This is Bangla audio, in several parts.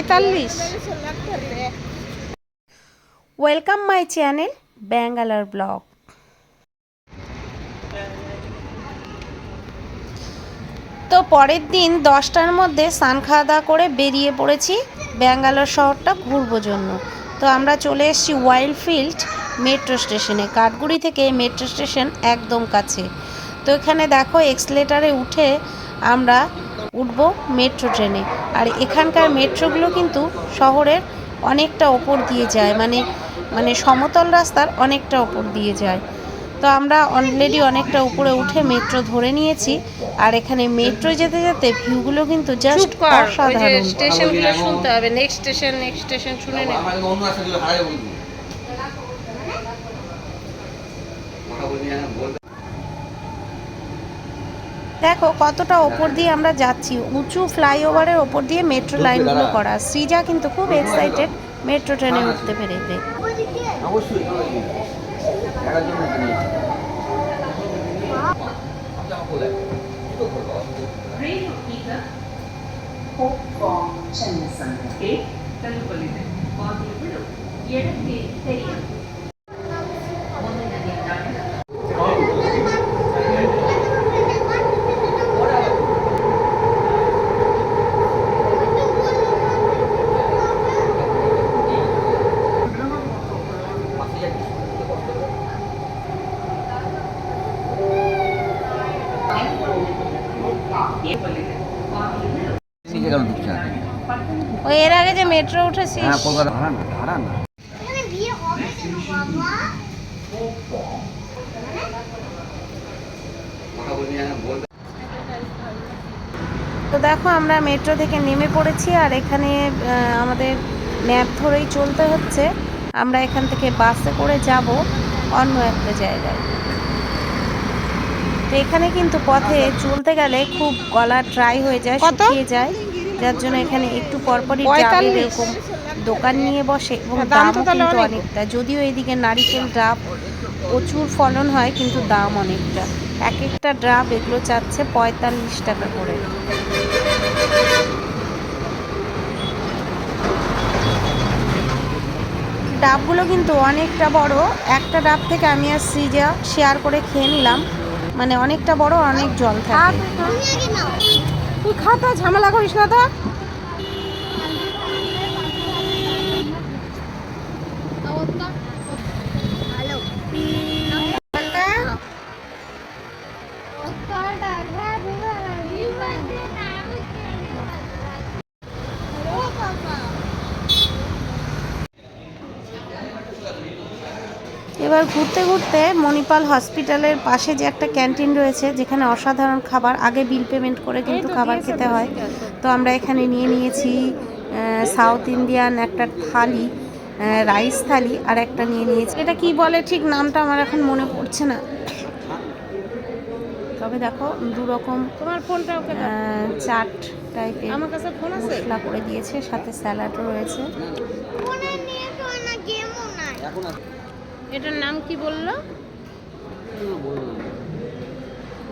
পঁয়তাল্লিশ। Welcome my channel Bangalore blog তো পরের দিন দশটার মধ্যে স্নান খাওয়া দাওয়া করে বেরিয়ে পড়েছি ব্যাঙ্গালোর শহরটা ঘুরবো জন্য। তো আমরা চলে এসেছি ওয়াইল্ড ফিল্ড মেট্রো স্টেশনে কাঠগুড়ি থেকে মেট্রো স্টেশন একদম কাছে। তো এখানে দেখো এক্সলেটারে উঠে আমরা উঠবো মেট্রো ট্রেনে। আর এখানকার মেট্রোগুলো কিন্তু শহরের অনেকটা ওপর দিয়ে যায় মানে মানে সমতল রাস্তার অনেকটা ওপর দিয়ে যায়। তো আমরা অলরেডি অনেকটা উপরে উঠে মেট্রো ধরে নিয়েছি আর এখানে মেট্রো যেতে যেতে ভিউগুলো কিন্তু জাস্ট অসাধারণ। স্টেশনগুলো শুনতে হবে নেক্সট স্টেশন নেক্সট স্টেশন শুনে নে। কথা দেখো কতটা ওপর দিয়ে আমরা যাচ্ছি। উঁচু ফ্লাইওভারের ওপর দিয়ে মেট্রো লাইনগুলো করা। সৃজা কিন্তু খুব এক্সাইটেড মেট্রো ট্রেনে উঠতে পেরেছে জন্য কিনেছি নিজে কেন ঢুকছে না ওই এর আগে যে মেট্রো উঠেছিস। হ্যাঁ কলকাতা ভাড়া না ভাড়া না তো দেখো আমরা মেট্রো থেকে নেমে পড়েছি আর এখানে আমাদের ম্যাপ ধরেই চলতে হচ্ছে। আমরা এখান থেকে বাসে করে যাব অন্য একটা জায়গায়। তো এখানে কিন্তু পথে চলতে গেলে খুব গলা ড্রাই হয়ে যায় শুকিয়ে যায়। যার জন্য এখানে একটু পরপরই এরকম দোকান নিয়ে বসে এবং হ্যাঁ, দাম তো দামও কিন্তু অনেকটা। যদিও এইদিকে নারিকেল ডাব প্রচুর ফলন হয় কিন্তু দাম অনেকটা। এক একটা ড্রাব এগুলো চাচ্ছে পঁয়তাল্লিশ টাকা করে। ডাবগুলো কিন্তু অনেকটা বড়। একটা ডাব থেকে আমি আর সিজা শেয়ার করে খেয়ে নিলাম। মানে অনেকটা বড় অনেক জল থাকে। তুই খাতা ঝামেলা করিস না তো। এবার ঘুরতে ঘুরতে মণিপাল হসপিটালের পাশে যে একটা ক্যান্টিন রয়েছে যেখানে অসাধারণ খাবার আগে বিল পেমেন্ট করে কিন্তু খাবার খেতে হয়। তো আমরা এখানে নিয়ে নিয়েছি সাউথ ইন্ডিয়ান একটা থালি রাইস থালি আর একটা নিয়ে নিয়েছি। এটা কি বলে? ঠিক নামটা আমার এখন মনে পড়ছে না। তবে দেখো দু রকম তোমার ফোনটা ওকে চাট টাইপের আমার কাছে ফোন আছে? মশলা করে দিয়েছে সাথে স্যালাডও রয়েছে। এখন এটার নাম কি বলল?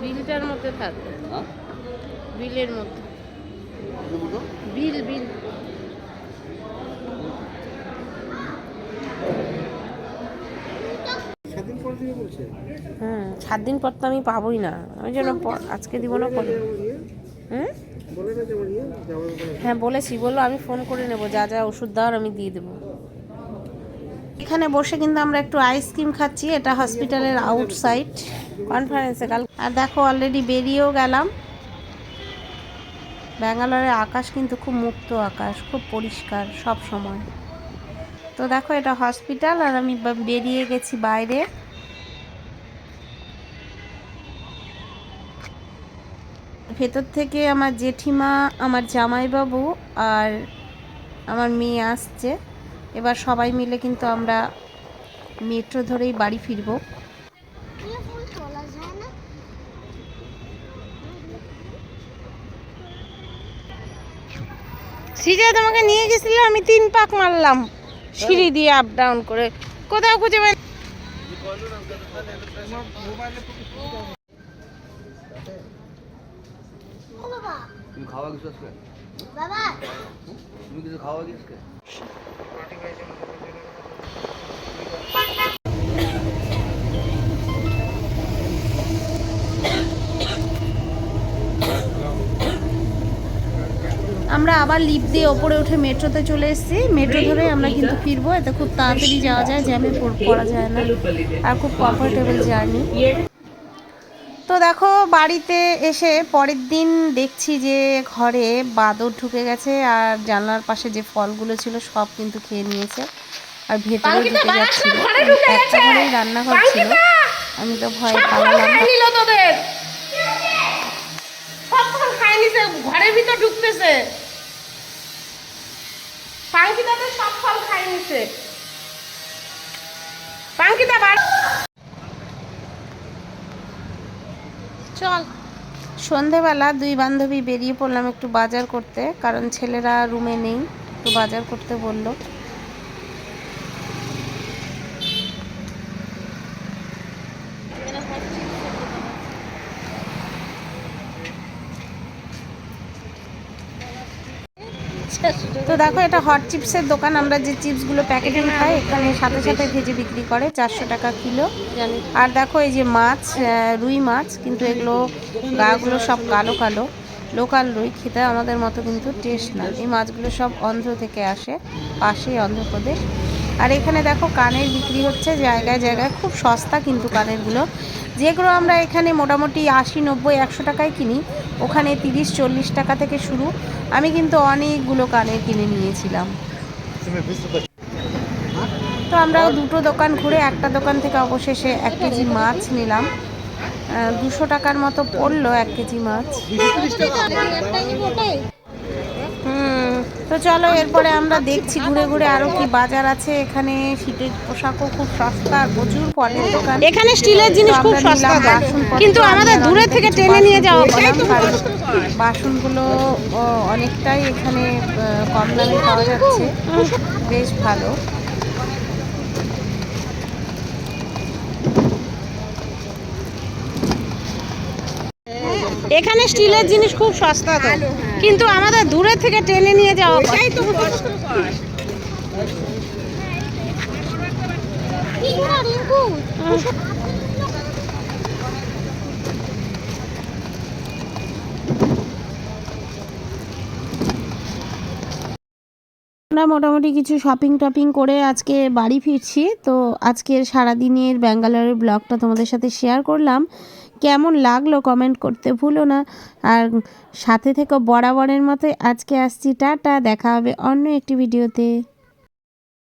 বিলটার মধ্যে থাকবে হ্যাঁ? বিলের মধ্যে। বিল বিল। হুম সাত দিন পর তো আমি পাবোই না। জন্য প- আজকে দিব না পরে হ্যাঁ বলেছি। বলল আমি ফোন করে নেব। যা যা ওষুধ দেওয়ার আমি দিয়ে দেবো। এখানে বসে কিন্তু আমরা একটু আইসক্রিম খাচ্ছি, এটা হসপিটালের আউটসাইড কনফারেন্সে কাল আর দেখো অলরেডি বেরিয়েও গেলাম। ব্যাঙ্গালোরের আকাশ কিন্তু খুব মুক্ত আকাশ, খুব পরিষ্কার সব সময়। তো দেখো এটা হসপিটাল আর আমি বেরিয়ে গেছি বাইরে। ভেতর থেকে আমার জেঠিমা, আমার জামাইবাবু আর আমার মেয়ে আসছে। এবার সবাই মিলে কিন্তু আমরা মেট্রো ধরেই বাড়ি ফিরবো। সিজা, তোমাকে নিয়ে গেছিল আমি তিন পাক মারলাম। সিঁড়ি দিয়ে আপ ডাউন করে। কোথাও খুঁজে তুমি খাওয়া কিছু আসবে তুমি কিছু খাওয়া গেছে আমরা আবার লিফট দিয়ে ওপরে উঠে মেট্রোতে চলে এসেছি। মেট্রো ধরে আমরা কিন্তু ফিরবো। এতে খুব তাড়াতাড়ি যাওয়া যায় জ্যামে পড়া যায় না। আর খুব কমফোর্টেবল জার্নি তো দেখো বাড়িতে এসে পরের দিন দেখছি যে ঘরে বাদর ঢুকে গেছে আর জানলার পাশে যে ফলগুলো ছিল সব কিন্তু খেয়ে নিয়েছে। আর ভেতরে ঢুকে যাচ্ছিল। একটা ঘরেই রান্নাঘর ছিল আমি তো ভয় নিছে ঘরের ভিতর ঢুকতেছে! পাঙ্কিতা তো সব ফল খাই নিছে পাঙ্কিতা চল। সন্ধেবেলা দুই বান্ধবী বেরিয়ে পড়লাম একটু বাজার করতে, কারণ ছেলেরা রুমে নেই একটু বাজার করতে বলল। তো দেখো এটা হট চিপসের দোকান। আমরা যে চিপসগুলো প্যাকেটে খাই এখানে সাথে সাথে ভেজে বিক্রি করে চারশো টাকা কিলো। আর দেখো এই যে মাছ রুই মাছ কিন্তু এগুলো গাগুলো সব কালো কালো। লোকাল রুই খেতে আমাদের মতো কিন্তু টেস্ট না। এই মাছগুলো সব অন্ধ্র থেকে আসে পাশেই অন্ধ্রপ্রদেশ। আর এখানে দেখো কানের বিক্রি হচ্ছে জায়গায় জায়গায়। খুব সস্তা কিন্তু কানেরগুলো। যেগুলো আমরা এখানে মোটামুটি আশি নব্বই একশো টাকায় কিনি ওখানে তিরিশ চল্লিশ টাকা থেকে শুরু। আমি কিন্তু অনেকগুলো কানে কিনে নিয়েছিলাম। তো আমরা দুটো দোকান ঘুরে একটা দোকান থেকে অবশেষে এক কেজি মাছ নিলাম। দুশো টাকার মতো পড়ল এক কেজি মাছ। তো চলো এরপরে আমরা দেখছি ঘুরে ঘুরে আরও কি বাজার আছে। এখানে শীতের পোশাকও খুব সস্তা প্রচুর ফলের দোকান। এখানে স্টিলের জিনিস খুব সস্তা কিন্তু আমাদের দূরে থেকে টেনে নিয়ে যাওয়া বাসন বাসনগুলো অনেকটাই এখানে কম দামে পাওয়া যাচ্ছে। বেশ ভালো। এখানে স্টিলের জিনিস খুব সস্তা তো। কিন্তু আমাদের দূরে থেকে টেনে নিয়ে যাওয়া আমরা মোটামুটি কিছু শপিং টপিং করে আজকে বাড়ি ফিরছি। তো আজকের সারাদিনের ব্যাঙ্গালোরের ব্লগটা তোমাদের সাথে শেয়ার করলাম। কেমন লাগল কমেন্ট করতে ভুলো না। আর সাথে থেকে বরাবরের মতোই। আজকে আসছি, টাটা। দেখা হবে অন্য একটি ভিডিওতে